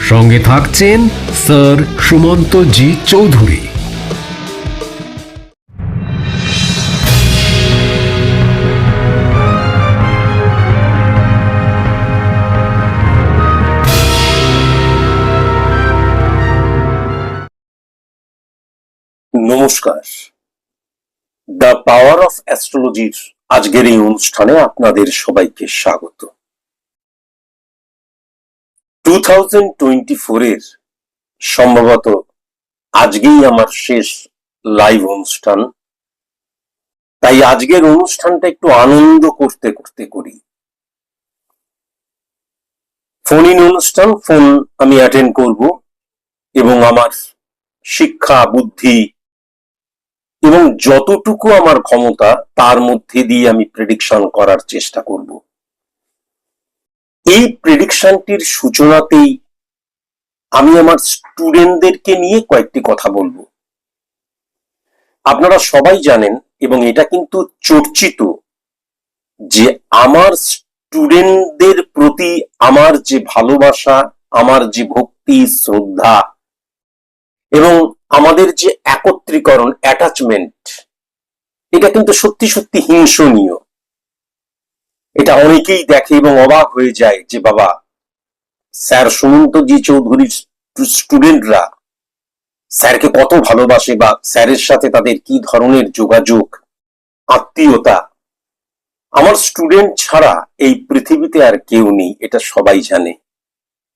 সঙ্গে থাকছেন স্যার সুমন্ত জি চৌধুরী। নমস্কার। দ্য পাওয়ার অফ অ্যাস্ট্রোলজির আজকের এই অনুষ্ঠানে আপনাদের সবাইকে স্বাগত। টু সম্ভবত আজকেই আমার শেষ লাইভ অনুষ্ঠান। তাই আজকের অনুষ্ঠানটা একটু আনন্দ করতে করতে করি। ফোন ইন অনুষ্ঠান ফোন আমি অ্যাটেন্ড করব এবং আমার শিক্ষা, বুদ্ধি এবং যতটুকু আমার ক্ষমতা, তার মধ্যে দিয়ে আমি প্রেডিকশন করার চেষ্টা করব। এই প্রেডিকশনটির সূচনাতেই আমি আমার স্টুডেন্টদেরকে নিয়ে কয়েকটি কথা বলব। আপনারা সবাই জানেন, এবং এটা কিন্তু চর্চিত, যে আমার স্টুডেন্টদের প্রতি আমার যে ভালোবাসা, আমার যে ভক্তি, শ্রদ্ধা, এবং আমাদের যে একত্রীকরণ অ্যাটাচমেন্ট এটা কিন্তু সত্যি সত্যি হিংসনীয়। এটা অনেকেই দেখে এবং অবাক হয়ে যায় যে বাবা, স্যার সুমন্তজি চৌধুরীর স্টুডেন্টরা স্যারকে কত ভালোবাসে বা স্যারের সাথে তাদের কি ধরনের যোগাযোগ, আত্মীয়তা। আমার স্টুডেন্ট ছাড়া এই পৃথিবীতে আর কেউ নেই, এটা সবাই জানে।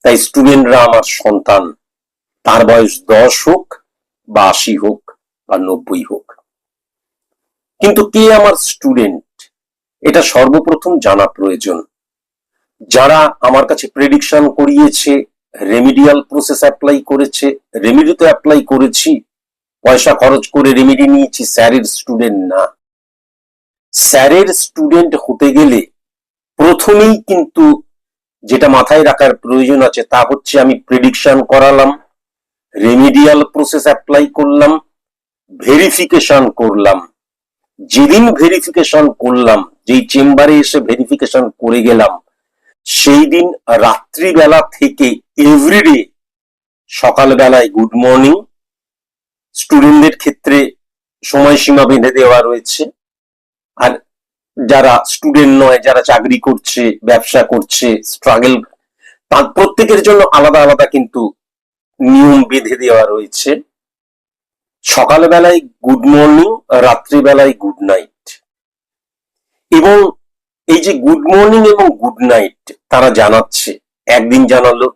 তাই স্টুডেন্টরা আমার সন্তান, তার বয়স দশ হোক বা আশি হোক বা নব্বই হোক। কিন্তু কে আমার স্টুডেন্ট? এটা সর্বপ্রথম জানা প্রয়োজন। যারা আমার কাছে প্রেডিকশন করিয়েছে রেমিডিয়াল প্রসেস অ্যাপ্লাই করেছে রেমিডি তো অ্যাপ্লাই করেছি, পয়সা খরচ করে রেমিডি নিয়েছি, স্যারের স্টুডেন্ট না। স্যারের স্টুডেন্ট হতে গেলে প্রথমেই কিন্তু যেটা মাথায় রাখার প্রয়োজন আছে, তা হচ্ছে আমি প্রেডিকশন করালাম রেমিডিয়াল প্রসেস অ্যাপ্লাই করলাম ভেরিফিকেশন করলাম। যেদিন ভেরিফিকেশন করলাম যেই চেম্বারে এসে ভেরিফিকেশন করে গেলাম সেই দিন রাত্রিবেলা থেকে এভরিডে সকালবেলায় গুড মর্নিং স্টুডেন্টদের ক্ষেত্রে সময়সীমা বেঁধে দেওয়া রয়েছে। আর যারা স্টুডেন্ট নয়, যারা চাকরি করছে, ব্যবসা করছে স্ট্রাগল তার প্রত্যেকের জন্য আলাদা আলাদা কিন্তু নিয়ম বেঁধে দেওয়া রয়েছে। সকালবেলায় গুড মর্নিং রাত্রিবেলায় গুড নাইট এবং এই যে গুড মর্নিং এবং গুড নাইট তারা জানাচ্ছে। একদিন জানালো,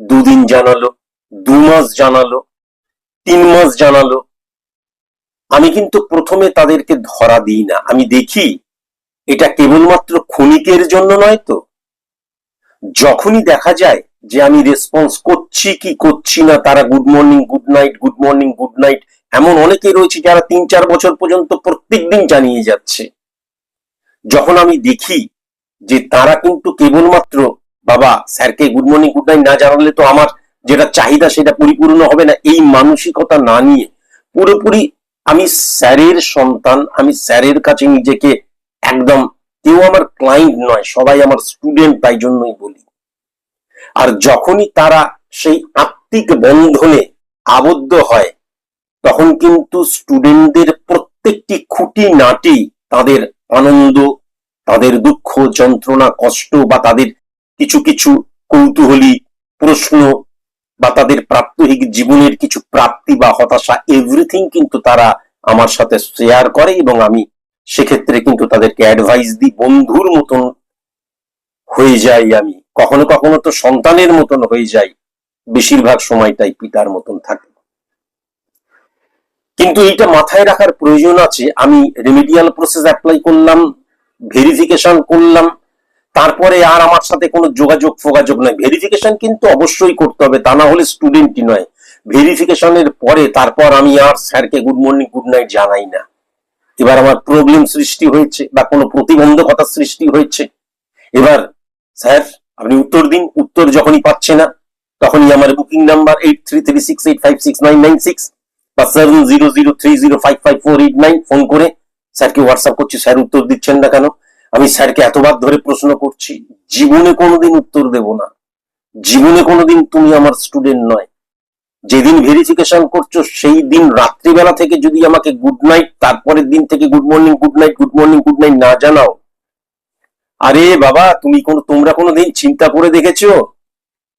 দুদিন জানালো, দু মাস জানালো, তিন মাস জানালো। আমি কিন্তু প্রথমে তাদেরকে ধরা দিই না। আমি দেখি এটা কেবলমাত্র ক্ষণিকের জন্য নয় তো। যখনই দেখা যায় যে আমি রেসপন্স করছি কি করছি না, তারা good morning good night good morning good night এমন অনেকে রয়েছে যারা তিন চার বছর পর্যন্ত প্রত্যেক দিন জানিয়ে যাচ্ছে। যখন আমি দেখি যে তারা কিন্তু কেবলমাত্র, বাবা, স্যারকে গুড মর্নিং, গুড নাইট না জানালে তো আমার যেটা চাহিদা সেটা পরিপূর্ণ হবে না। এই মানসিকতা না নিয়ে পুরোপুরি আমি স্যারের সন্তান, আমি স্যারের কাছে নিজেকে একদম কেউ আমার ক্লায়েন্ট নয়, সবাই আমার স্টুডেন্ট তাই জন্যই বলি। আর যখনই তারা সেই আত্মিক বন্ধনে আবদ্ধ হয়, তখন কিন্তু স্টুডেন্টদের প্রত্যেকটি খুঁটি নাটি তাদের আনন্দ, তাদের দুঃখ, যন্ত্রণা, কষ্ট বা তাদের কিছু কিছু কৌতূহলী প্রশ্ন বা তাদের প্রাত্যহিক জীবনের কিছু প্রাপ্তি বা হতাশা এভরিথিং কিন্তু তারা আমার সাথে শেয়ার করে এবং আমি সেক্ষেত্রে কিন্তু তাদেরকে অ্যাডভাইস দিই, বন্ধুর মতন হয়ে যাই আমি। কখনো কখনো তো সন্তানের মতন হয়ে যাই। বেশিরভাগ সময়টাই পিতার মতন থাকে। কিন্তু এইটা মাথায় রাখার প্রয়োজন আছে। আমি রেমিডিয়াল প্রসেস অ্যাপ্লাই করলাম ভেরিফিকেশন করলাম, তারপরে আর আমার সাথে কোনো যোগাযোগ ফোগাযোগ নয় ভেরিফিকেশন কিন্তু অবশ্যই করতে হবে, তা না হলে স্টুডেন্টই নয়। ভেরিফিকেশনের পরে তারপর আমি আর স্যারকে গুড মর্নিং গুড নাইট জানাই না। এবার আমার প্রবলেম সৃষ্টি হয়েছে বা কোনো প্রতিবন্ধকতা সৃষ্টি হয়েছে। এবার স্যার, আপনি উত্তর দিন। উত্তর যখনই পাচ্ছে না, তখনই আমার booking number eight three three six eight five six nine nine six phone করে স্যারকে হোয়াটসঅ্যাপ করছি, স্যার উত্তর দিচ্ছেন না কেন? আমি স্যারকে এতবার ধরে প্রশ্ন করছি, জীবনে কোনোদিন উত্তর দেব না। জীবনে কোনোদিন তুমি আমার স্টুডেন্ট নয়। যেদিন ভেরিফিকেশন করছ, সেই দিন রাত্রিবেলা থেকে যদি আমাকে গুড নাইট তারপরের দিন থেকে good morning good night good morning good night না জানাও। আরে বাবা, তুমি কোন তোমরা কোনোদিন চিন্তা করে দেখেছ?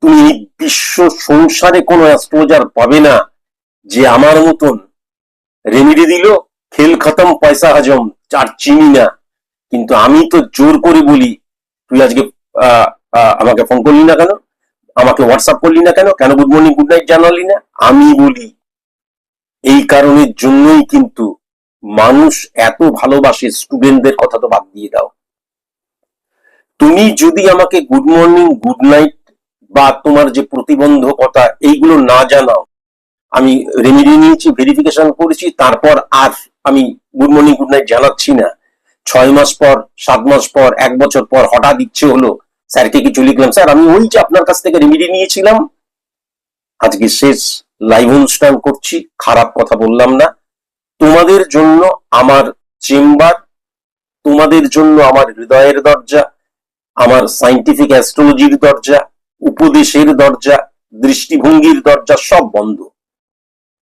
তুমি বিশ্ব সংসারে কোনো অ্যাস্ট্রোলজার পাবে না। যে আমার মতন রেমিডি দিল, খেল খতম, পয়সা হজম, আর চিনি না। কিন্তু আমি তো জোর করে বলি, তুই আজকে আমাকে ফোন করলি না কেন? আমাকে হোয়াটসঅ্যাপ করলি না কেন? কেন গুড মর্নিং গুড নাইট জানালি না? আমি বলি, এই কারণের জন্যই কিন্তু মানুষ এত ভালোবাসে স্টুডেন্টদের কথা তো বাদ দিয়ে দাও। তুমি যদি আমাকে গুড মর্নিং গুড নাইট বা তোমার যে প্রতিবন্ধকতা, এইগুলো না জানাও আমি রেমিডি নিয়েছি ভেরিফিকেশন করেছি, তারপর আর আমি গুড মর্নিং গুড নাইট জানাচ্ছি না। ছয় মাস পর, সাত মাস পর, এক বছর পর হঠাৎ ইচ্ছে হলো, স্যারকে কিছু লিখলাম। স্যার, আমি ওই যে আপনার কাছ থেকে রেমিডি নিয়েছিলাম, আজকে শেষ লাইভ অনুষ্ঠান করছি, খারাপ কথা বললাম না। তোমাদের জন্য আমার চেম্বার, তোমাদের জন্য আমার হৃদয়ের দরজা, আমার সাইন্টিফিক অ্যাস্ট্রোলজির দরজা, উপদেশের দরজা, দৃষ্টিভঙ্গির দরজা সব বন্ধ।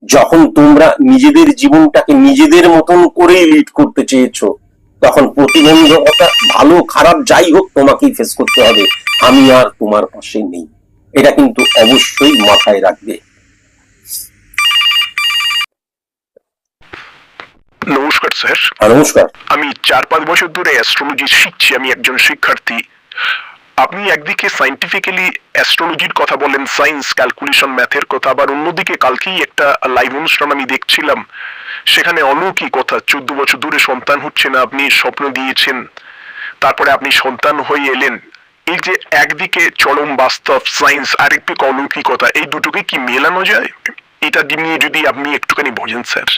যখন তোমরা নিজেদের জীবনটাকে নিজেদের মতন করে লিড করতে চেয়েছো তখন প্রতিবন্ধকতা ভালো খারাপ যাই হোক তোমাকেই ফেস করতে হবে। আমি আর তোমার পাশে নেই। এটা কিন্তু অবশ্যই মাথায় রাখবে। নমস্কার স্যার। আর নমস্কার। আমি চার পাঁচ বছর ধরে অ্যাস্ট্রোলজি শিখছি। আমি একজন শিক্ষার্থী। আপনি একদিকে সাইন্টিফিক্যালি অ্যাস্ট্রোলজির কথা বলেন সায়েন্স ক্যালকুলেশন ম্যাথের কথা, আবার অন্যদিকে কালকেই একটা লাইভ অনুষ্ঠান আমি দেখছিলাম, সেখানে অলৌকিক কথা, চোদ্দ বছর দূরে সন্তান হচ্ছে না, আপনি স্বপ্ন দিয়েছেন, তারপরে আপনি সন্তান হয়ে এলেন। এই যে একদিকে চরম বাস্তব সায়েন্স আরেকদিকে অলৌকিকতা এই দুটোকে কি মেলানো যায়? এটা নিয়ে যদি আপনি একটুখানি বোঝেন, স্যার।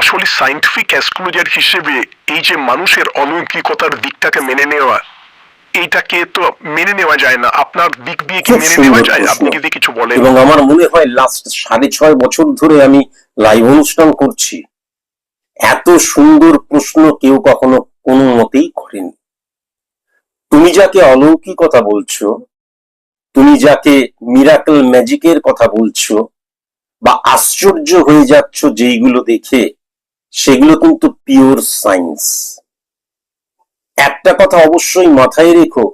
আসলে সাইন্টিফিক অ্যাস্ট্রোলজার হিসেবে এই যে মানুষের অলৌকিকতার দিকটাকে মেনে নেওয়া এইটাকে তো মেনে নেওয়া যায় না। আপনার দিক দিয়ে কি মেনে নেওয়া যায়? আপনি যদি কিছু বলেন? এবং আমার মনে হয় লাস্ট সাড়ে ছয় বছর ধরে আমি লাইভ অনুষ্ঠান করছি। এত সুন্দর প্রশ্ন কেউ কখনো কোনো মতেই করেনি। তুমি যাকে অলৌকিকতা বলছো তুমি যাকে মিরাকল ম্যাজিকের কথা বলছো বা আশ্চর্য হয়ে যাচ্ছ যেইগুলো দেখে সেগুলো কিন্তু পিওর সায়েন্স একটা কথা অবশ্যই মাথায় রেখো,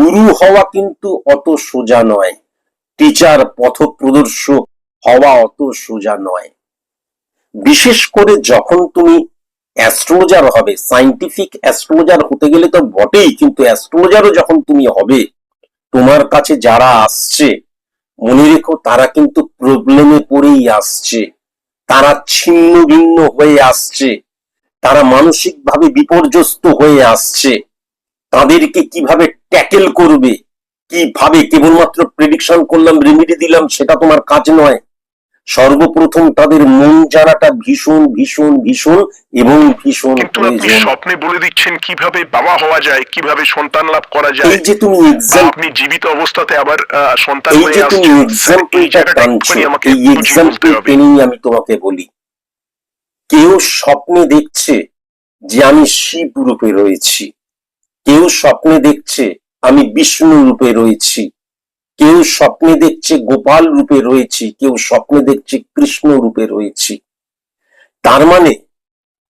গুরু হওয়া কিন্তু অত সোজা নয়। টিচার, পথপ্রদর্শক হওয়া অত সোজা নয়। বিশেষ করে যখন তুমি অ্যাস্ট্রোলজার হবে, সাইন্টিফিক অ্যাস্ট্রোলজার হতে গেলে তো বটেই, কিন্তু অ্যাস্ট্রোলজারও যখন তুমি হবে, তোমার কাছে যারা আসছে, মনে রেখো তারা কিন্তু প্রবলেমে পড়েই আসছে, তারা ছিন্ন ভিন্ন হয়ে আসছে। তারা মানসিকভাবে বিপর্যস্ত হয়ে আসছে। তাদেরকে কীভাবে ট্যাকেল করবে? কীভাবে কেবলমাত্র প্রেডিকশন করলাম রেমিডি দিলাম সেটা তোমার কাজ নয়। সর্বপ্রথম তাদের মন জানাটা ভীষণ ভীষণ ভীষণ এবং ভীষণ প্রয়োজন। স্বপ্নে বলে দিচ্ছেন কীভাবে বাবা হওয়া যায় কীভাবে সন্তান লাভ করা এই যায় যে তুমি এক্সাম আপনি জীবিত অবস্থাতে আবার সন্তান এই হয়ে যে তুমি আসছেন। এই এক্সাম্পলটা জায়গাটা টানছো আমাকে এই এক্সাম্পল টেনেই আমি তোমাকে বলি। কেউ স্বপ্নে দেখছে যে আমি শিব রূপে রয়েছি। কেউ স্বপ্নে দেখছে আমি বিষ্ণু রূপে রয়েছি। কেউ স্বপ্নে দেখছে গোপাল রূপে রয়েছি, কেউ স্বপ্নে দেখছে কৃষ্ণ রূপে রয়েছি। তার মানে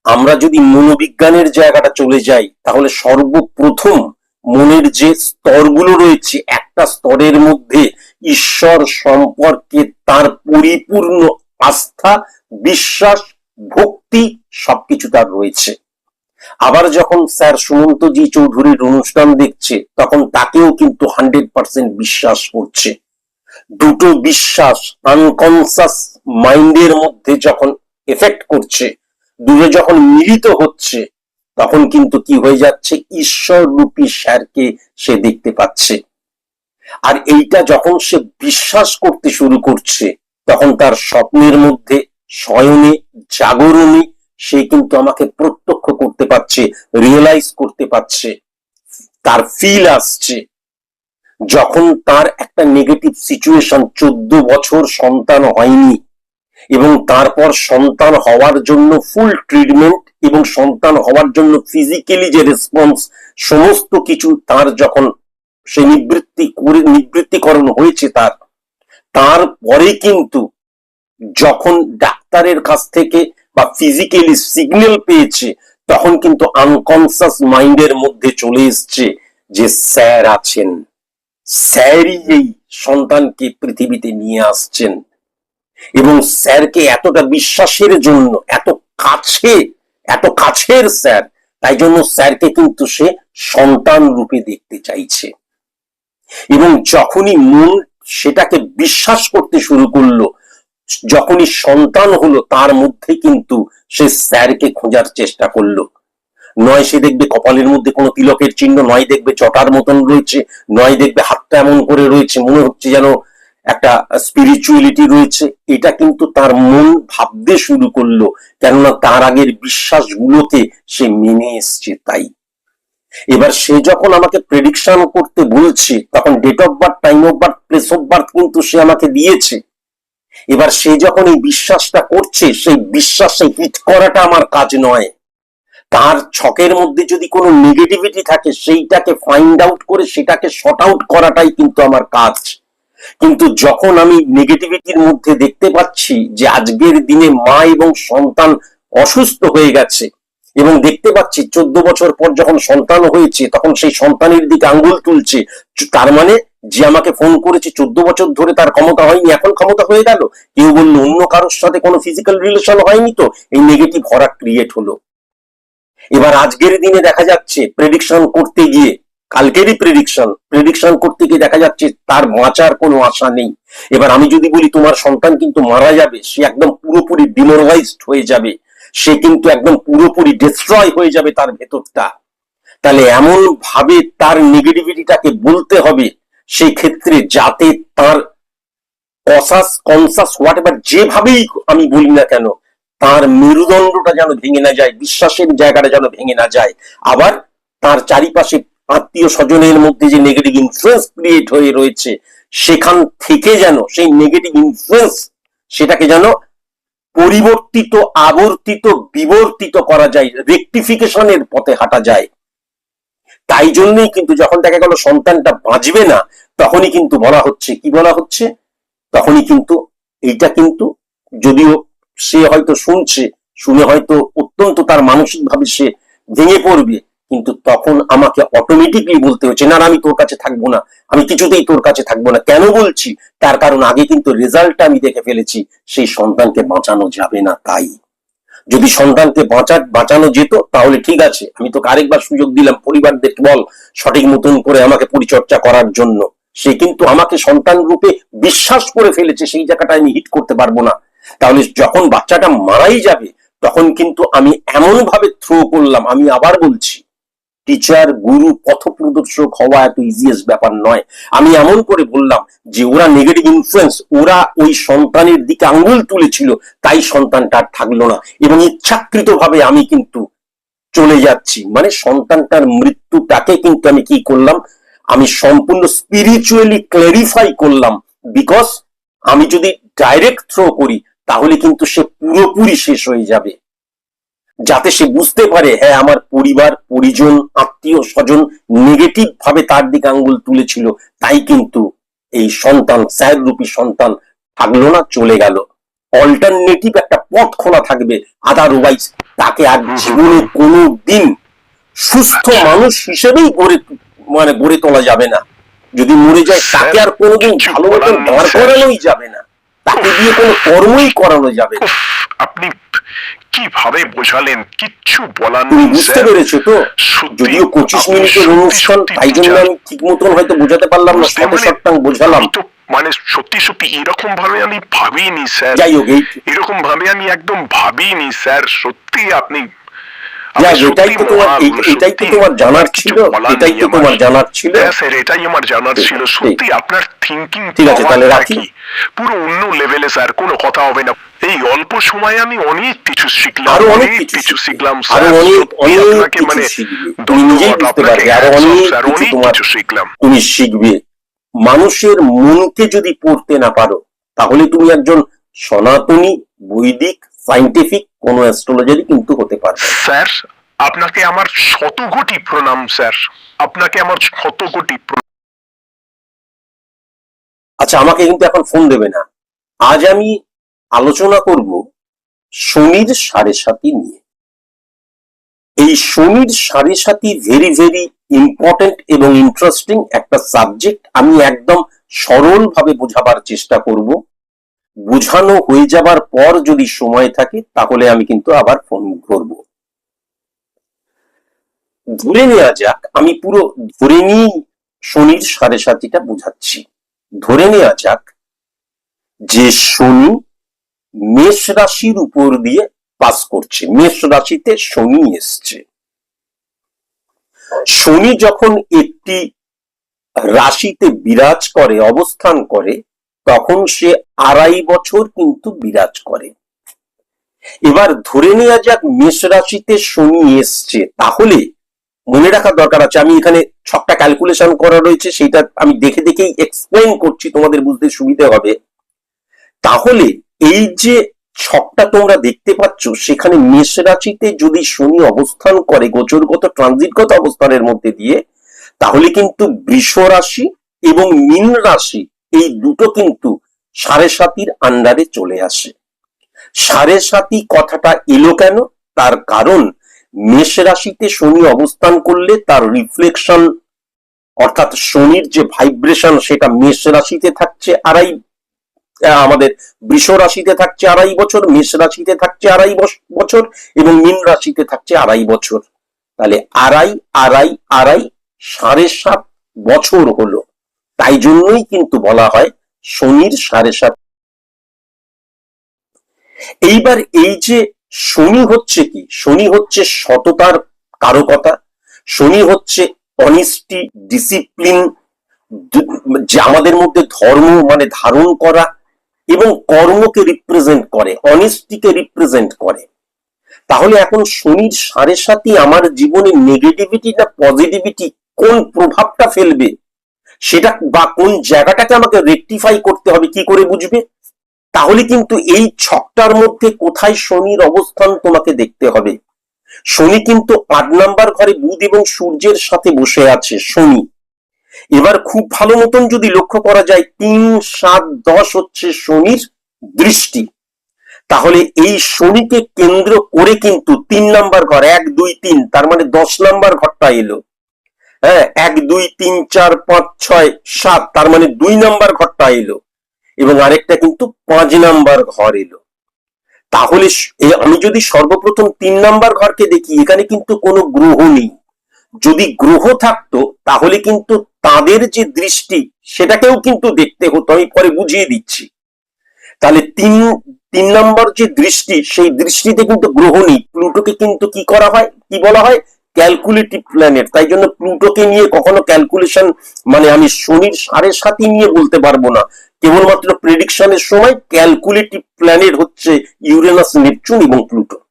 আমরা যদি মনোবিজ্ঞানের জায়গাটা চলে যাই, তাহলে সর্বপ্রথম মনের যে স্তরগুলো রয়েছে, একটা স্তরের মধ্যে ঈশ্বর সম্পর্কে তার পরিপূর্ণ আস্থা, বিশ্বাস ভক্তি সবকিছু তার রয়েছে। আবার যখন স্যার সুমন্তজি চৌধুরীর অনুষ্ঠান দেখছে, তখন তাকেও কিন্তু হান্ড্রেড পার্সেন্ট বিশ্বাস করছে। দুটো বিশ্বাস আনকনসাস মাইন্ডের মধ্যে যখন এফেক্ট করছে, দুটো যখন মিলিত হচ্ছে, তখন কিন্তু কি হয়ে যাচ্ছে? ঈশ্বর রূপী স্যারকে সে দেখতে পাচ্ছে। আর এইটা যখন সে বিশ্বাস করতে শুরু করছে, তখন তার স্বপ্নের মধ্যে শয়নে জাগরণে সে কিন্তু আমাকে প্রত্যক্ষ করতে পারছে রিয়েলাইজ করতে পারছে, তার ফিল আসছে। যখন তার একটা নেগেটিভ সিচুয়েশন চোদ্দ বছর সন্তান হয়নি এবং তারপর সন্তান হওয়ার জন্য ফুল ট্রিটমেন্ট এবং সন্তান হওয়ার জন্য ফিজিক্যালি যে রেসপন্স সমস্ত কিছু তার যখন সে নিবৃত্তি করে, নিবৃত্তিকরণ হয়েছে তার, তারপরে কিন্তু যখন ডাক্তারের কাছ থেকে বা ফিজিক্যালি সিগন্যাল পেয়েছে, তখন কিন্তু আনকনসিয়াস মাইন্ডের মধ্যে চলে এসছে যে স্যার আছেন। স্যারই এই সন্তানকে পৃথিবীতে নিয়ে আসছেন। এবং স্যারকে এতটা বিশ্বাসের জন্য, এত কাছে, এত কাছের স্যার, তাই জন্য স্যারকে কিন্তু সে সন্তান রূপে দেখতে চাইছে। এবং যখনই মন সেটাকে বিশ্বাস করতে শুরু করল যখনই সন্তান হলো, তার মধ্যে কিন্তু সে স্যারকে খোঁজার চেষ্টা করল। নয় সে দেখবে কপালের মধ্যে কোনো তিলকের চিহ্ন, নয় দেখবে চটার মতন রয়েছে, নয় দেখবে হাতটা এমন করে রয়েছে, মনে হচ্ছে যেন একটা স্পিরিচুয়ালিটি রয়েছে। এটা কিন্তু তার মন ভাবতে শুরু করল, কেননা তার আগের বিশ্বাসগুলোকে সে মেনে এসছে তাই। এবার সে যখন আমাকে প্রেডিকশন করতে বলছে, তখন date of birth time of birth place of birth কিন্তু সে আমাকে দিয়েছে। এবার সে যখন এই বিশ্বাসটা করছে, সেই বিশ্বাসে হিট করাটা আমার কাজ নয়। তার ছকের মধ্যে যদি কোনো নেগেটিভিটি থাকে, সেইটাকে ফাইন্ড আউট করে সেটাকে শর্ট আউট করাটাই কিন্তু আমার কাজ। কিন্তু যখন আমি নেগেটিভিটির মধ্যে দেখতে পাচ্ছি যে আজকের দিনে মা এবং সন্তান অসুস্থ হয়ে গেছে এবং দেখতে পাচ্ছি চোদ্দ বছর পর যখন সন্তান হয়েছে, তখন সেই সন্তানের দিকে আঙ্গুল তুলছে। তার মানে যে আমাকে ফোন করেছে, চোদ্দ বছর ধরে তার ক্ষমতা হয়নি, এখন ক্ষমতা হয়ে গেল। কেউ বলল, অন্য কারোর সাথে কোনো ফিজিক্যাল রিলেশন হয়নি তো? এই নেগেটিভ হরা ক্রিয়েট হলো। এবার আজকের দিনে দেখা যাচ্ছে প্রেডিকশন করতে গিয়ে, কালকেরই প্রেডিকশন প্রেডিকশন করতে গিয়ে দেখা যাচ্ছে তার বাঁচার কোনো আশা নেই। এবার আমি যদি বলি, তোমার সন্তান কিন্তু মারা যাবে, সে একদম পুরোপুরি ডিমোরালাইজড হয়ে যাবে। সে কিন্তু একদম পুরোপুরি ডিস্ট্রয় হয়ে যাবে তার ভেতরটা। তাহলে এমন ভাবে তার নেগেটিভিটিটাকে বলতে হবে, সেই ক্ষেত্রে যাতে তার কসাস কনসাস হোয়াট এভার যেভাবেই আমি বলি না কেন, তার মেরুদণ্ডটা যেন ভেঙে না যায়, বিশ্বাসের জায়গাটা যেন ভেঙে না যায়। আবার তার চারিপাশে আত্মীয় স্বজনের মধ্যে যে নেগেটিভ ইনফ্লুয়েন্স ক্রিয়েট হয়ে রয়েছে, সেখান থেকে যেন, সেই নেগেটিভ ইনফ্লুয়েন্স সেটাকে যেন পরিবর্তিত, আবর্তিত, বিবর্তিত করা যায় রেকটিফিকেশনের পথে হাঁটা যায়। তাই জন্যই কিন্তু যখন দেখা গেল সন্তানটা বাঁচবে না, তখনই কিন্তু বলা হচ্ছে, কি বলা হচ্ছে? তখনই কিন্তু এইটা কিন্তু যদিও সে হয়তো শুনছে, শুনে হয়তো অত্যন্ত তার মানসিকভাবে সে ভেঙে পড়বে কিন্তু তখন আমাকে অটোমেটিকলি বলতে হচ্ছে, না আমি তোর কাছে থাকব না, আমি কিছুতেই তোর কাছে থাকব না। কেন বলছি? তার কারণ আগে কিন্তু রেজাল্টটা আমি দেখে ফেলেছি, সেই সন্তানকে বাঁচানো যাবে না তাই। যদি সন্তানকে বাঁচা, বাঁচানো যেত, তাহলে ঠিক আছে, আমি তোকে আরেকবার সুযোগ দিলাম পরিবারদের বল সঠিক মতন করে আমাকে পরিচর্যা করার জন্য। সে কিন্তু আমাকে সন্তান রূপে বিশ্বাস করে ফেলেছে, সেই জায়গাটা আমি হিট করতে পারব না। তাহলে যখন বাচ্চাটা মারাই যাবে, তখন কিন্তু আমি এমন ভাবে থ্রো করলাম, আমি আবার বলছি টিচার গুরু পথ প্রদর্শক হওয়া এত ইজিয়েস্ট ব্যাপার নয়। আমি এমন করে বললাম যে ওরা নেগেটিভ ইনফ্লুয়েন্স ওরা ওই সন্তানের দিকে আঙ্গুল তুলেছিল, তাই সন্তানটা আর থাকল না। এবং ইচ্ছাকৃত ভাবে আমি কিন্তু চলে যাচ্ছি। মানে সন্তানটার মৃত্যুটাকে কিন্তু আমি কি করলাম? আমি সম্পূর্ণ স্পিরিচুয়ালি ক্লারিফাই করলাম। বিকজ আমি যদি ডাইরেক্ট থ্রো করি, তাহলে কিন্তু সে পুরোপুরি শেষ হয়ে যাবে। যাতে সে বুঝতে পারে হ্যাঁ আমার পরিবার পরিজন আত্মীয় স্বজন নেগেটিভ ভাবে তার দিকে আঙ্গুল তুলেছিল। তাই কিন্তু এই সন্তান স্যার রূপী সন্তান থাকল না চলে গেল। অল্টারনেটিভ একটা পথ খোলা থাকবে আদারওয়াইজ তাকে আর জীবনে কোনো দিন সুস্থ মানুষ হিসেবেই গড়ে মানে গড়ে তোলা যাবে না। যদি মরে যায় তাকে আর কোনোদিন ভালো মতন দাঁড় করানোই যাবে না। তাকে দিয়ে কোনো কর্মই করানো যাবে না। আপনি কীভাবে বোঝালেন? কিচ্ছু বলার নেই বুঝতে পেরেছ তো? যদিও পঁচিশ মিনিটের অনুষ্ঠান তাই জন্য আমি ঠিক মতন হয়তো বোঝাতে পারলাম না শত মানে- বোঝালাম। মানে সত্যি সত্যি এরকম ভাবে আমি ভাবিনি স্যার। যাই হোক এরকম ভাবে আমি একদম ভাবিনি স্যার। সত্যি আপনি এটাই তো তোমার এটাই তো তোমার জানার ছিল এটাই তো তোমার জানার ছিল। হ্যাঁ স্যার এটাই আমার জানার ছিল। সত্যি আপনার থিঙ্কিং ঠিক আছে, তাহলে রাখি। পুরো অন্য লেভেলে স্যার কোনো কথা হবে না। এই অল্প সময়ে আমি অনেক কিছু শিখলাম আরও অনেক কিছু শিখলাম। স্যার আপনাকে মানে ধন্যবাদ আপনাকে। অনেক স্যার কিছু অনেক কিছু শিখলাম। তুমি শিখবে। মানুষের মনকে যদি পড়তে না পারো তাহলে তুমি একজন সনাতনী বৈদিক সাইন্টিফিক কোন অ্যাস্ট্রোলজারই কিন্তু হতে পারবে না। স্যার আপনাকে আমার শত কোটি প্রণাম স্যার। আপনাকে আমার শত কোটি প্রণাম। আচ্ছা আমাকে কিন্তু এখন ফোন দেবে না। আজ আমি আলোচনা করব শনির সাড়ে সাতি নিয়ে। এই শনির সাড়ে সাতি ভেরি ভেরি ইম্পর্টেন্ট এবং ইন্টারেস্টিং একটা সাবজেক্ট আমি একদম সরল ভাবে বোঝাবার চেষ্টা করব। বোঝানো হয়ে যাবার পর যদি সময় থাকে, তাহলে আমি কিন্তু আবার ফোন করব ধরে নেওয়া যাক, আমি পুরো ধরে নিয়েই শনির সাড়ে সাতিটা বোঝাচ্ছি। ধরে নেওয়া যাক যে শনি মেষ রাশির উপর দিয়ে পাস করছে। মেষ রাশিতে শনি এসছে। শনি যখন একটি রাশিতে বিরাজ করে, অবস্থান করে, তখন সে আড়াই বছর কিন্তু বিরাজ করে। এবার ধরে নেওয়া যাক, মেষ রাশিতে শনি এসছে। তাহলে মনে রাখা দরকার আছে, আমি এখানে ছকটা ক্যালকুলেশন করা রয়েছে সেটা আমি দেখে দেখেই এক্সপ্লেন করছি, তোমাদের বুঝতে সুবিধা হবে। তাহলে এই যে ছকটা তোমরা দেখতে পাচ্ছ, সেখানে মেষ রাশিতে যদি শনি অবস্থান করে, গোচরগত ট্রানজিটগত অবস্থানের মধ্যে দিয়ে, তাহলে কিন্তু বৃষ রাশি এবং মীন রাশি এই দুটো কিন্তু সাড়ে সাতির আন্ডারে চলে আসে। সাড়ে সাতি কথাটা এলো কেন? তার কারণ মেষ রাশিতে শনি অবস্থান করলে তার রিফ্লেকশন অর্থাৎ শনির যে ভাইব্রেশন সেটা মেষ রাশিতে থাকছে আড়াই আমাদের বৃষ রাশিতে থাকছে আড়াই বছর, মেষ রাশিতে থাকছে আড়াই বছর এবং মীন রাশিতে থাকছে আড়াই বছর। তাহলে আড়াই আড়াই আড়াই সাড়ে সাত বছর হলো। তাই জন্যই কিন্তু বলা হয় শনির সাড়ে সাত। এইবার এই যে শনি হচ্ছে কি? শনি হচ্ছে সততার কারকতা, শনি হচ্ছে অনিস্টি ডিসিপ্লিন যে আমাদের মধ্যে ধর্ম মানে ধারণ করা এবং কর্মকে রিপ্রেজেন্ট করে অনেস্টিকে রিপ্রেজেন্ট করে। তাহলে এখন শনির সাড়ে সাথে আমার জীবনে নেগেটিভিটি না পজিটিভিটি কোন প্রভাবটা ফেলবে? সেটা বা কোন জায়গাটাকে আমাকে রেকটিফাই করতে হবে, কি করে বুঝবে? তাহলে কিন্তু এই ছকটার মধ্যে কোথায় শনির অবস্থান তোমাকে দেখতে হবে। শনি কিন্তু আট নাম্বার ঘরে বুধ এবং সূর্যের সাথে বসে আছে, শনি। এবার খুব ভালো মতন যদি লক্ষ্য করা যায়, তিন, সাত, দশ হচ্ছে শনির দৃষ্টি। তাহলে এই শনিকে কেন্দ্র করে কিন্তু তিন নাম্বার ঘর, এক, দুই, তিন, তার মানে দশ নাম্বার ঘরটা এলো। হ্যাঁ এক, দুই, তিন, চার, পাঁচ, ছয়, সাত, তার মানে দুই নাম্বার ঘরটা এলো। এবং আরেকটা কিন্তু পাঁচ নাম্বার ঘর এলো। তাহলে আমি যদি সর্বপ্রথম তিন নাম্বার ঘরকে দেখি, এখানে কিন্তু কোনো গ্রহ নেই। যদি গ্রহ থাকতো, তাহলে কিন্তু তাদের যে দৃষ্টি, সেটাকেও কিন্তু দেখতে হতো। আমি পরে বুঝিয়ে দিচ্ছি। তাহলে তিন তিন নম্বর যে দৃষ্টি, সেই দৃষ্টিতে কিন্তু গ্রহ নেই। প্লুটোকে কিন্তু কি করা হয়? কি বলা হয়? ক্যালকুলেটিভ প্ল্যানেট তাই জন্য প্লুটোকে নিয়ে কখনো ক্যালকুলেশন মানে আমি শনির সাড়ে সাতই নিয়ে বলতে পারব না। কেবলমাত্র প্রেডিকশনের সময় ক্যালকুলেটিভ প্ল্যানেট হচ্ছে ইউরেনাস নেপচুন এবং প্লুটো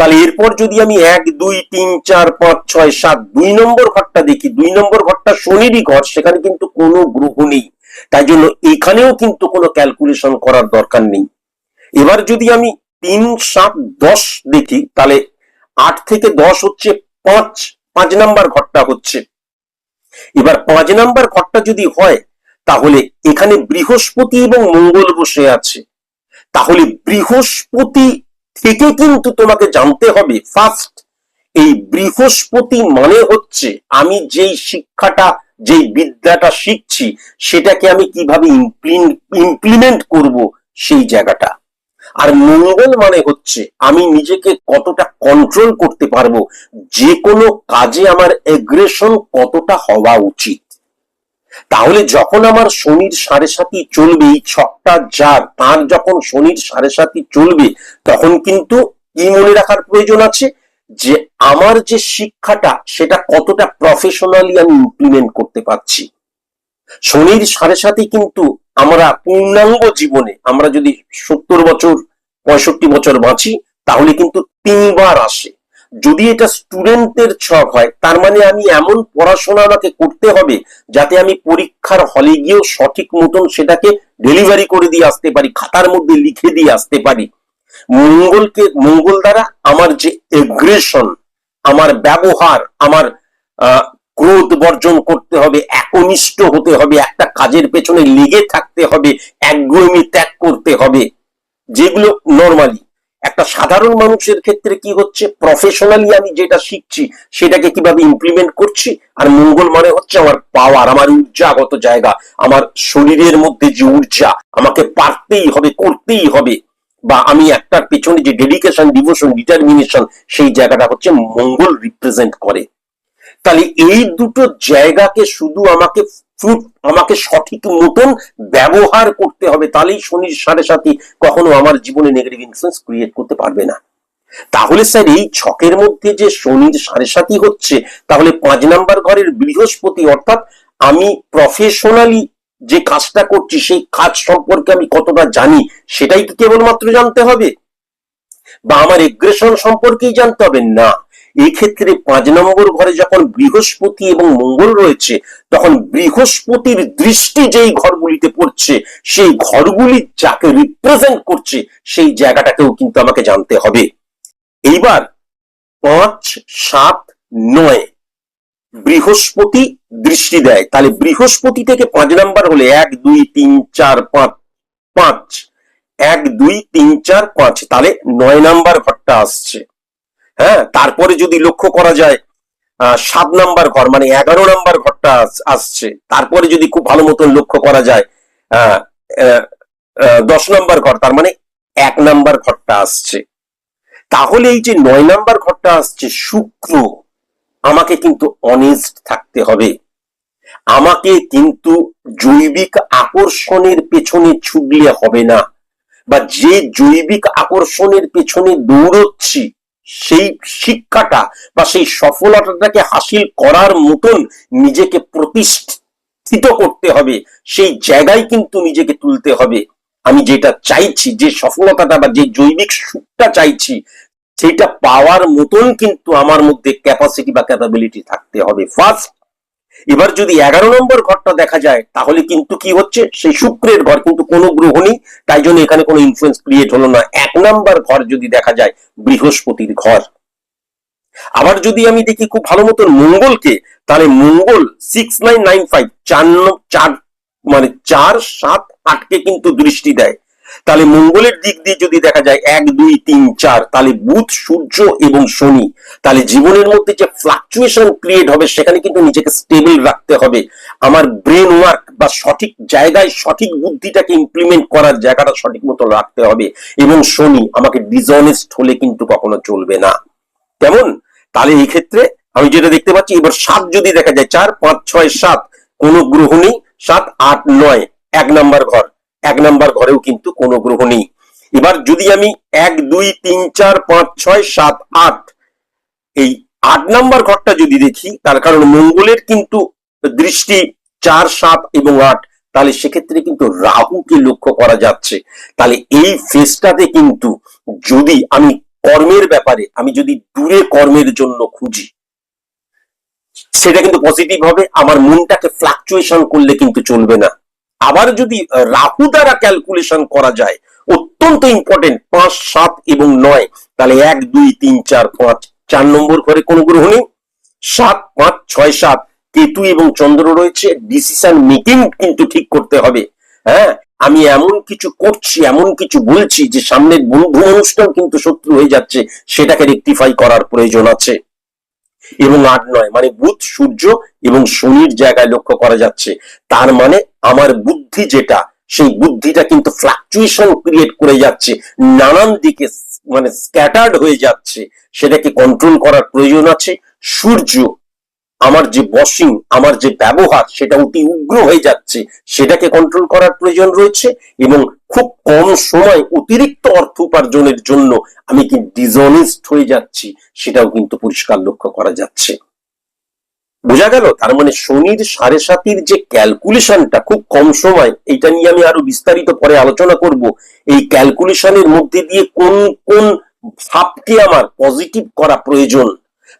তাহলে এরপর যদি আমি এক, দুই, তিন, চার, পাঁচ, ছয়, সাত, দুই নম্বর ঘরটা দেখি, দুই নম্বর ঘরটা শনিরই ঘর, সেখানে কিন্তু কোনো গ্রহ নেই। তাই জন্য এখানেও কিন্তু কোনো ক্যালকুলেশন করার দরকার নেই। এবার যদি আমি তিন, সাত, দশ দেখি, তাহলে আট থেকে দশ হচ্ছে পাঁচ পাঁচ নাম্বার ঘরটা হচ্ছে। এবার পাঁচ নাম্বার ঘরটা যদি হয়, তাহলে এখানে বৃহস্পতি এবং মঙ্গল বসে আছে। তাহলে বৃহস্পতি থেকে কিন্তু তোমাকে জানতে হবে ফার্স্ট এই বৃহস্পতি মানে হচ্ছে আমি যেই শিক্ষাটা, যেই বিদ্যাটা শিখছি, সেটাকে আমি কীভাবে ইমপ্লিমেন্ট করব সেই জায়গাটা। আর মঙ্গল মানে হচ্ছে আমি নিজেকে কতটা কন্ট্রোল করতে পারব যে কোনো কাজে আমার এগ্রেশন কতটা হওয়া উচিত। তাহলে যখন আমার শনির সাড়ে সাথী চলবে, এই ছকটা যার, তার যখন শনির সাড়ে সাথী চলবে, তখন কিন্তু কি মনে রাখার প্রয়োজন আছে? যে আমার যে শিক্ষাটা, সেটা কতটা প্রফেশনালি আমি ইমপ্লিমেন্ট করতে পারছি? শনির সাড়ে সাথে কিন্তু আমরা পূর্ণাঙ্গ জীবনে, আমরা যদি সত্তর বছর, পঁয়ষট্টি বছর বাঁচি, তাহলে কিন্তু তিনবার আসে। যদি এটা স্টুডেন্টদের ছক হয়, তার মানে আমি এমন পড়াশোনা আমাকে করতে হবে যাতে আমি পরীক্ষার হলে গিয়েও সঠিক মতন সেটাকে ডেলিভারি করে দিয়ে আসতে পারি, খাতার মধ্যে লিখে দিয়ে আসতে পারি। মঙ্গলকে, মঙ্গল দ্বারা আমার যে এগ্রেশন আমার ব্যবহার, আমার ক্রোধ বর্জন করতে হবে, একনিষ্ঠ হতে হবে, একটা কাজের পেছনে লেগে থাকতে হবে একগুমি ত্যাগ করতে হবে, যেগুলো নর্মালি একটা সাধারণ মানুষের ক্ষেত্রে কি হচ্ছে? প্রফেশনালি আমি যেটা শিখছি, সেটাকে কীভাবে ইমপ্লিমেন্ট করছি? আর মঙ্গল মানে হচ্ছে আমার পাওয়ার আমার ঊর্জাগত জায়গা, আমার শরীরের মধ্যে যে ঊর্জা, আমাকে পারতেই হবে, করতেই হবে। বা আমি একটার পেছনে যে ডেডিকেশন ডিভোশন ডিটারমিনেশন সেই জায়গাটা হচ্ছে মঙ্গল রিপ্রেজেন্ট করে। তাহলে এই দুটো জায়গাকে শুধু আমাকে ফ্রুট আমাকে সঠিক মতন ব্যবহার করতে হবে, তাহলেই শনির সাড়ে সাথে কখনো আমার জীবনে নেগেটিভ ইনফ্লুয়েন্স ক্রিয়েট করতে পারবে না। তাহলে স্যার এই ছকের মধ্যে যে শনির সাড়ে সাথী হচ্ছে, তাহলে পাঁচ নাম্বার ঘরের বৃহস্পতি অর্থাৎ আমি প্রফেশনালি যে কাজটা করছি, সেই কাজ সম্পর্কে আমি কতটা জানি, সেটাই কি কেবলমাত্র জানতে হবে? বা আমার এগ্রেশন সম্পর্কেই জানতে হবে? না। এই ক্ষেত্রে পাঁচ নম্বর ঘরে যখন বৃহস্পতি এবং মঙ্গল রয়েছে, তখন বৃহস্পতির দৃষ্টি যেই ঘরগুলিতে পড়ছে, সেই ঘরগুলি যাকে রিপ্রেজেন্ট করছে, সেই জায়গাটাকেও কিন্তু আমাকে জানতে হবে। এইবার পাঁচ, সাত, নয় বৃহস্পতি দৃষ্টি দেয়। তাহলে বৃহস্পতি থেকে পাঁচ নাম্বার হলে এক, দুই, তিন, চার, পাঁচ পাঁচ। এক, দুই, তিন, চার, পাঁচ। তাহলে নয় নাম্বার ঘরটা আসছে। হ্যাঁ তারপরে যদি লক্ষ্য করা যায় সাত নাম্বার ঘর মানে এগারো নাম্বার ঘরটা আসছে। তারপরে যদি খুব ভালো মতন লক্ষ্য করা যায় দশ নাম্বার ঘর, তার মানে এক নাম্বার ঘরটা আসছে। তাহলে এই যে নয় নাম্বার ঘরটা আসছে, শুক্র, আমাকে কিন্তু অনেস্ট থাকতে হবে। আমাকে কিন্তু জৈবিক আকর্ষণের পেছনে ছুটলে হবে না। বা যে জৈবিক আকর্ষণের পেছনে দৌড়চ্ছি সেই শিক্ষাটা বা সেই সফলতাটাকে হাসিল করার মতন নিজেকে প্রতিষ্ঠিত করতে হবে, সেই জায়গায় কিন্তু নিজেকে তুলতে হবে। আমি যেটা চাইছি, যে সফলতাটা বা যে জৈবিক সুখটা চাইছি, সেটা পাওয়ার মতন কিন্তু আমার মধ্যে ক্যাপাসিটি বা ক্যাপাবিলিটি থাকতে হবে। ফার্স্ট এবার যদি এগারো নম্বর ঘরটা দেখা যায়, তাহলে কিন্তু কি হচ্ছে? সেই শুক্রের ঘর কিন্তু কোনো গ্রহ নেই, তাই জন্য এখানে কোনো ইনফ্লুয়েন্স ক্রিয়েট হলো না। এক নম্বর ঘর যদি দেখা যায়, বৃহস্পতির ঘর। আবার যদি আমি দেখি খুব ভালো মতন মঙ্গলকে, তাহলে মঙ্গল সিক্স নাইন নাইন ফাইভ চার চার মানে চার সাত আটকে কিন্তু দৃষ্টি দেয়। তাহলে মঙ্গলের দিক দিয়ে যদি দেখা যায় এক, দুই, তিন, চার, তাহলে বুধ, সূর্য এবং শনি, তাহলে জীবনের মধ্যে যে ফ্লাকচুয়েশন ক্রিয়েট হবে সেখানে কিন্তু নিজেকে স্টেবল রাখতে হবে। আমার ব্রেন ওয়ার্ক বা সঠিক জায়গায় সঠিক বুদ্ধিটাকে ইমপ্লিমেন্ট করার জায়গাটা সঠিক মতো রাখতে হবে এবং শনি আমাকে ডিসঅনেস্ট হলে কিন্তু কখনো চলবে না। কেমন? তাহলে এই ক্ষেত্রে আমি যেটা দেখতে পাচ্ছি, এবার সাত যদি দেখা যায়, চার, পাঁচ, ছয়, সাত, কোন গ্রহ নেই, সাত, আট, নয়, এক নাম্বার ঘর। এক নাম্বার ঘরেও কিন্তু কোনো গ্রহ নেই। এবার যদি আমি এক, দুই, তিন, চার, পাঁচ, ছয়, সাত, আট, এই আট নাম্বার ঘরটা যদি দেখি, তার কারণ মঙ্গলের কিন্তু দৃষ্টি চার, সাত এবং আট, তাহলে সেক্ষেত্রে কিন্তু রাহুকে লক্ষ্য করা যাচ্ছে। তাহলে এই ফেসটাতে কিন্তু যদি আমি কর্মের ব্যাপারে, আমি যদি দূরে কর্মের জন্য খুঁজি, সেটা কিন্তু পজিটিভ হবে, আমার মনটাকে ফ্লাকচুয়েশন করলে কিন্তু চলবে না। আবার যদি রাহু দ্বারা ক্যালকুলেশন করা যায়, অত্যন্ত ইম্পর্টেন্ট পাঁচ, সাত এবং নয়, তাহলে এক, দুই, তিন, চার, পাঁচ, চার নম্বর ঘরে কোন গ্রহ নেই। সাত, পাঁচ, ছয়, সাত, কেতু এবং চন্দ্র রয়েছে ডিসিশন মেকিং কিন্তু ঠিক করতে হবে। হ্যাঁ আমি এমন কিছু করছি, এমন কিছু বলছি যে সামনের বন্ধু অনুষ্ঠান কিন্তু শত্রু হয়ে যাচ্ছে, সেটাকে রেকটিফাই করার প্রয়োজন আছে। এবং আট নয় মানে বুধ, সূর্য এবং শনির জায়গায় লক্ষ্য করা যাচ্ছে। তার মানে আমার বুদ্ধি যেটা, সেই বুদ্ধিটা কিন্তু ফ্লাকচুয়েশন ক্রিয়েট করে যাচ্ছে, নানান দিকে মানে স্ক্যাটার্ড হয়ে যাচ্ছে। সেটাকে কন্ট্রোল করার প্রয়োজন আছে। সূর্য আমার যে বসিং আমার যে ব্যবহার, সেটা অতি উগ্র হয়ে যাচ্ছে। সেটাকে কন্ট্রোল করার প্রয়োজন রয়েছে এবং খুব কম সময় অতিরিক্ত অর্থ উপার্জনের জন্য আমি কি ডিসঅনেস্ট হয়ে যাচ্ছি, সেটাও কিন্তু পরিষ্কার লক্ষ্য করা যাচ্ছে। বোঝা গেল? তার মানে শনির সাড়ে সাতির যে ক্যালকুলেশনটা খুব কম সময় এটা নিয়ে আমি আরও বিস্তারিত পরে আলোচনা করব। এই ক্যালকুলেশনের মধ্যে দিয়ে কোন কোন ভাবকে আমার পজিটিভ করা প্রয়োজন?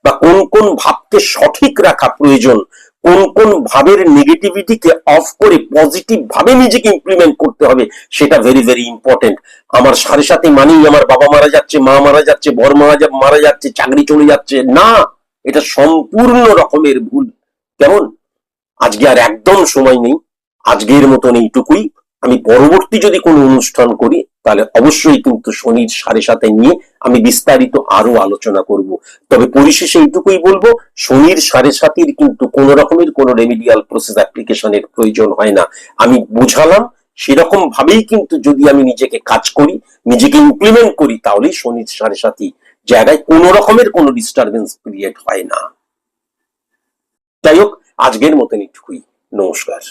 বা কোন কোন ভাবকে সঠিক রাখা প্রয়োজন, কোন কোন ভাবের নেগেটিভিটিকে অফ করে পজিটিভ ভাবে নিজেকে ইমপ্লিমেন্ট করতে হবে, সেটা ভেরি ভেরি ইম্পর্টেন্ট আমার সাড়ে সাথে মানেই আমার বাবা মারা যাচ্ছে, মা মারা যাচ্ছে, বর মারা মারা যাচ্ছে, চাকরি চলে যাচ্ছে। না, এটা সম্পূর্ণ রকমের ভুল। কেমন? আজকে আর একদম সময় নেই। আজকের মতন এইটুকুই। আমি পরবর্তী যদি কোনো অনুষ্ঠান করি, তাহলে অবশ্যই কিন্তু শনির সাড়ে সাথে নিয়ে আমি বিস্তারিত আরও আলোচনা করব। তবে পরিশেষে এইটুকুই বলব, শনির সাড়ে সাতির কিন্তু কোন রকমের কোনো রেমিডিয়াল প্রসেস অ্যাপ্লিকেশনের প্রয়োজন হয় না। আমি বুঝালাম, সেরকম ভাবেই কিন্তু যদি আমি নিজেকে কাজ করি, নিজেকে ইমপ্লিমেন্ট করি, তাহলেই শনির সাড়ে সাতি জায়গায় কোন রকমের কোনো ডিস্টারবেন্স ক্রিয়েট হয় না। যাই হোক, আজকের মতন একটুকুই নমস্কার।